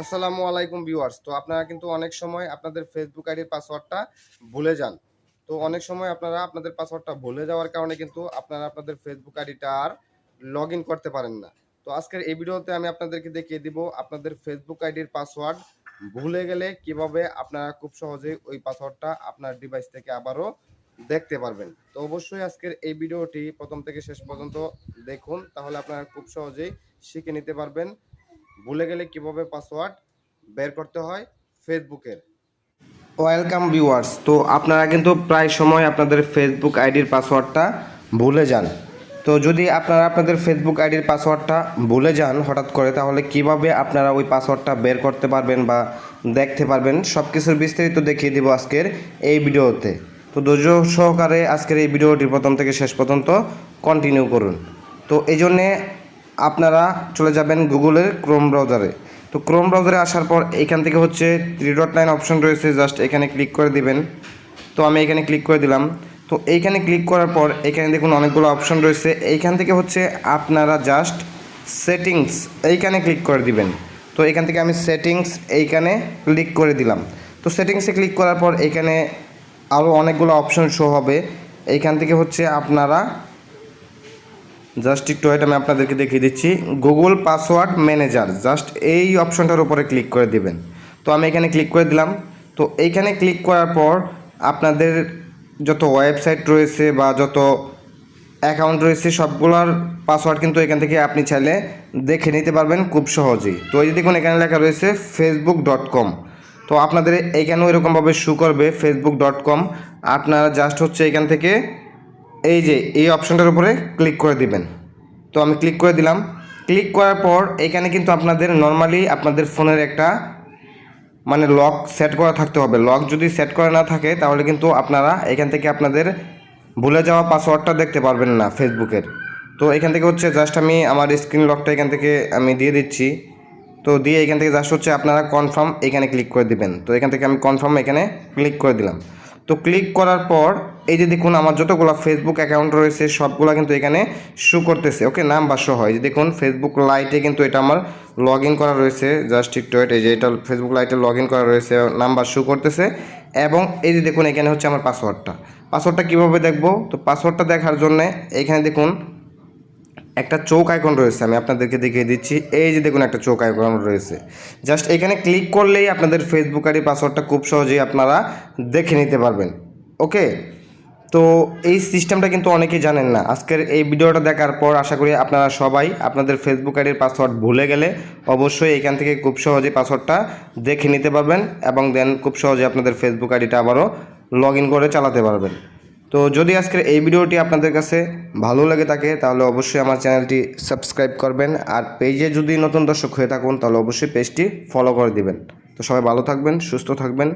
আসসালামু আলাইকুম ভিউয়ার্স। তো আপনারা কিন্তু অনেক সময় আপনাদের ফেসবুক আইডির পাসওয়ার্ডটা ভুলে যান। তো অনেক সময় আপনারা আপনাদের পাসওয়ার্ডটা ভুলে যাওয়ার কারণে কিন্তু আপনারা আপনাদের ফেসবুক আইডিটা আর লগ করতে পারেন না। তো আজকের এই ভিডিওতে আমি আপনাদেরকে দেখিয়ে দিব আপনাদের ফেসবুক আইডির পাসওয়ার্ড ভুলে গেলে কীভাবে আপনারা খুব সহজেই ওই পাসওয়ার্ডটা আপনার ডিভাইস থেকে আবারও দেখতে পারবেন। তো অবশ্যই আজকের এই ভিডিওটি প্রথম থেকে শেষ পর্যন্ত দেখুন, তাহলে আপনারা খুব সহজেই শিখে নিতে পারবেন। ভুলে গেলে কীভাবে পাসওয়ার্ড বের করতে হয়? ফেসবুকের ওয়েলকাম ভিউয়ার্স তো আপনারা কিন্তু প্রায় সময় আপনাদের ফেসবুক আইডির পাসওয়ার্ডটা ভুলে যান। তো যদি আপনারা আপনাদের ফেসবুক আইডির পাসওয়ার্ডটা ভুলে যান হঠাৎ করে, তাহলে কীভাবে আপনারা ওই পাসওয়ার্ডটা বের করতে পারবেন বা দেখতে পারবেন সব কিছুর বিস্তারিত দেখিয়ে দিব আজকের এই ভিডিওতে। তো ধৈর্য সহকারে আজকের এই ভিডিওটি প্রথম থেকে শেষ পর্যন্ত কন্টিনিউ করুন। তো এই জন্যে আপনারা চলে যাবেন গুগলের ক্রোম ব্রাউজারে। তো ক্রোম ব্রাউজারে আসার পর এখান থেকে হচ্ছে থ্রি ডট নাইন অপশন রয়েছে জাস্ট এখানে ক্লিক করে দিবেন। তো আমি এখানে ক্লিক করে দিলাম। তো এইখানে ক্লিক করার পর এখানে দেখুন অনেকগুলো অপশন রয়েছে। এইখান থেকে হচ্ছে আপনারা জাস্ট সেটিংস এইখানে ক্লিক করে দিবেন। তো এখান থেকে আমি সেটিংস এইখানে ক্লিক করে দিলাম। তো সেটিংসে ক্লিক করার পর এখানে আরও অনেকগুলো অপশন শো হবে। এইখান থেকে হচ্ছে আপনারা জাস্ট একটু আমি আপনাদেরকে দেখিয়ে দিচ্ছি। গুগল পাসওয়ার্ড ম্যানেজার জাস্ট এই অপশনটার উপরে ক্লিক করে দিবেন। তো আমি এখানে ক্লিক করে দিলাম। তো এইখানে ক্লিক করার পর আপনাদের যত ওয়েবসাইট রয়েছে বা যত অ্যাকাউন্ট রয়েছে, সবগুলোর পাসওয়ার্ড কিন্তু এখান থেকে আপনি চাইলে দেখে নিতে পারবেন খুব সহজেই। তো এই যে দেখুন, এখানে লেখা রয়েছে ফেসবুক ডট কম তো আপনাদের এইখানেও এরকমভাবে শু করবে ফেসবুক ডট কম আপনারা জাস্ট হচ্ছে এখান থেকে এই যে, এই অপশনটার উপরে ক্লিক করে দিবেন। তো আমি ক্লিক করে দিলাম। ক্লিক করার পর এখানে কিন্তু আপনাদের নর্মালি আপনাদের ফোনের একটা মানে লক সেট করা থাকতে হবে। লক যদি সেট করা না থাকে, তাহলে কিন্তু আপনারা এখান থেকে আপনাদের ভুলে যাওয়া পাসওয়ার্ডটা দেখতে পারবেন না ফেসবুকের তো এখান থেকে হচ্ছে জাস্ট আমি আমার স্ক্রিন লকটা এখান থেকে আমি দিয়ে দিচ্ছি। তো দিয়ে এখান থেকে জাস্ট হচ্ছে আপনারা কনফার্ম এখানে ক্লিক করে দিবেন। তো এখান থেকে আমি কনফার্ম এখানে ক্লিক করে দিলাম। তো ক্লিক করার পর এই যে দেখুন আমার যতগুলো ফেসবুক অ্যাকাউন্ট রয়েছে, সবগুলো কিন্তু এখানে শো করতেছে। ওকে নাম বা শো হয় যে দেখুন ফেসবুক লাইটে কিন্তু এটা আমার লগ করা রয়েছে। জাস্ট একটু এই যে এটা ফেসবুক লাইটে লগ করা রয়েছে নাম্বার শো করতেছে। এবং এই যে দেখুন এখানে হচ্ছে আমার পাসওয়ার্ডটা পাসওয়ার্ডটা কীভাবে দেখব? তো পাসওয়ার্ডটা দেখার জন্যে এখানে দেখুন একটা চৌক আইকন রয়েছে, আমি আপনাদেরকে দেখিয়ে দিচ্ছি। এই যে দেখুন, একটা চোখ আইকন রয়েছে। জাস্ট এখানে ক্লিক করলেই আপনাদের ফেসবুক আইডি পাসওয়ার্ডটা খুব সহজেই আপনারা দেখে নিতে পারবেন। ওকে তো এই সিস্টেমটা কিন্তু অনেকেই জানেন না। আজকের এই ভিডিওটা দেখার পর আশা করি আপনারা সবাই আপনাদের ফেসবুক আইডির পাসওয়ার্ড ভুলে গেলে অবশ্যই এখান থেকে খুব সহজেই পাসওয়ার্ডটা দেখে নিতে পারবেন এবং দেন খুব সহজে আপনাদের ফেসবুক আইডিটা আবারও লগ করে চালাতে পারবেন। তো যদি আজকের এই ভিডিওটি আপনাদের কাছে ভালো লাগে থাকে, তাহলে অবশ্যই আমার চ্যানেলটি সাবস্ক্রাইব করবেন। আর পেজে যদি নতুন দর্শক হয়ে থাকুন, তাহলে অবশ্যই পেজটি ফলো করে দিবেন। তো সবাই ভালো থাকবেন, সুস্থ থাকবেন।